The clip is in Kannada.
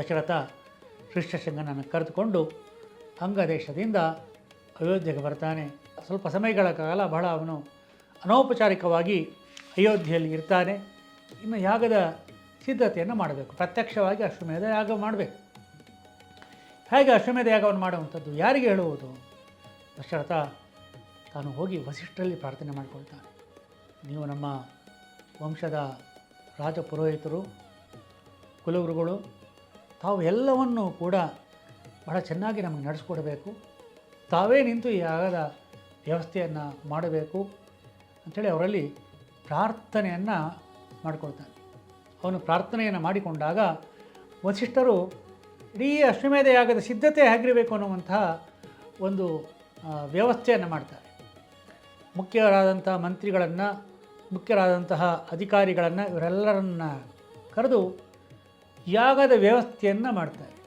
ದಶರಥ ಋಷ್ಯಶೃಂಗನನ್ನು ಕರೆದುಕೊಂಡು ಅಂಗದೇಶದಿಂದ ಅಯೋಧ್ಯೆಗೆ ಬರ್ತಾನೆ. ಸ್ವಲ್ಪ ಸಮಯಗಳ ಕಾಲ ಬಹಳ ಅವನು ಅನೌಪಚಾರಿಕವಾಗಿ ಅಯೋಧ್ಯೆಯಲ್ಲಿ ಇರ್ತಾನೆ. ಇನ್ನು ಯಾಗದ ಸಿದ್ಧತೆಯನ್ನು ಮಾಡಬೇಕು. ಪ್ರತ್ಯಕ್ಷವಾಗಿ ಅಶ್ವಮೇಧ ಯಾಗ ಮಾಡಬೇಕು. ಹೇಗೆ ಅಶ್ವಮೇಧ ಯಾಗವನ್ನು ಮಾಡುವಂಥದ್ದು? ಯಾರಿಗೆ ಹೇಳುವುದು? ದಶರಥ ತಾನು ಹೋಗಿ ವಸಿಷ್ಠರಲ್ಲಿ ಪ್ರಾರ್ಥನೆ ಮಾಡಿಕೊಳ್ತಾನೆ. ನೀವು ನಮ್ಮ ವಂಶದ ರಾಜ ಪುರೋಹಿತರು ಕುಲಗುರುಗಳು ತಾವು ಎಲ್ಲವನ್ನೂ ಕೂಡ ಬಹಳ ಚೆನ್ನಾಗಿ ನಮಗೆ ನಡೆಸ್ಕೊಡ್ಬೇಕು. ತಾವೇ ನಿಂತು ಈ ಆಗದ ವ್ಯವಸ್ಥೆಯನ್ನು ಮಾಡಬೇಕು ಅಂಥೇಳಿ ಅವರಲ್ಲಿ ಪ್ರಾರ್ಥನೆಯನ್ನು ಮಾಡಿಕೊಳ್ತಾನೆ. ಅವನು ಪ್ರಾರ್ಥನೆಯನ್ನು ಮಾಡಿಕೊಂಡಾಗ ವಸಿಷ್ಠರು ಇಡೀ ಅಶ್ವಮೇಧ ಯಾಗದ ಸಿದ್ಧತೆ ಹೇಗಿರಬೇಕು ಅನ್ನುವಂತಹ ಒಂದು ವ್ಯವಸ್ಥೆಯನ್ನು ಮಾಡ್ತಾರೆ. ಮುಖ್ಯರಾದಂತಹ ಮಂತ್ರಿಗಳನ್ನು, ಮುಖ್ಯರಾದಂತಹ ಅಧಿಕಾರಿಗಳನ್ನು ಇವರೆಲ್ಲರನ್ನ ಕರೆದು ಯಾಗದ ವ್ಯವಸ್ಥೆಯನ್ನು ಮಾಡ್ತಾರೆ.